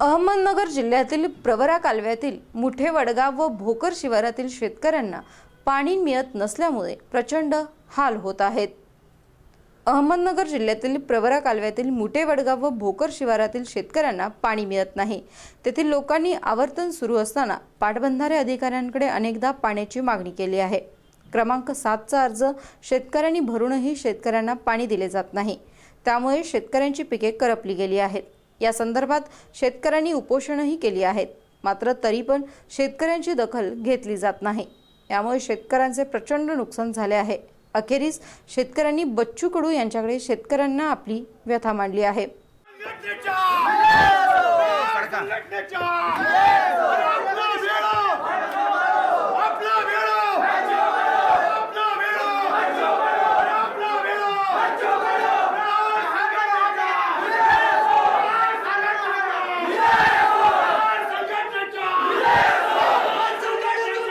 अहमदनगर जिल्ह्यातील प्रवरा कालव्यातील मुठे वडगाव व भोकर शिवारातील शेतकऱ्यांना पाणी मिळत नसल्यामुळे प्रचंड हाल होत आहेत. अहमदनगर जिल्ह्यातील प्रवरा कालव्यातील मुठे वडगाव व भोकर शिवारातील शेतकऱ्यांना पाणी मिळत नाही. तेथील लोकांनी आवर्तन सुरू असताना पाटबंधारे अधिकाऱ्यांकडे अनेकदा पाण्याची मागणी केली आहे. क्रमांक सातचा अर्ज शेतकऱ्यांनी भरूनही शेतकऱ्यांना पाणी दिले जात नाही. त्यामुळे शेतकऱ्यांची पिके करपली गेली आहेत. या संदर्भात शेतकऱ्यांनी उपोषणही केली आहेत. मात्र तरी पण शेतकऱ्यांची दखल घेतली जात नाही. यामुळे शेतकऱ्यांचे प्रचंड नुकसान झाले आहे. अखेरीस शेतकऱ्यांनी बच्चू कडू यांच्याकडे शेतकऱ्यांना आपली व्यथा मांडली आहे संघटनेच्या संघटनेच्या आपला वेळो आपला वेळो आपला वेळो आपला वेळो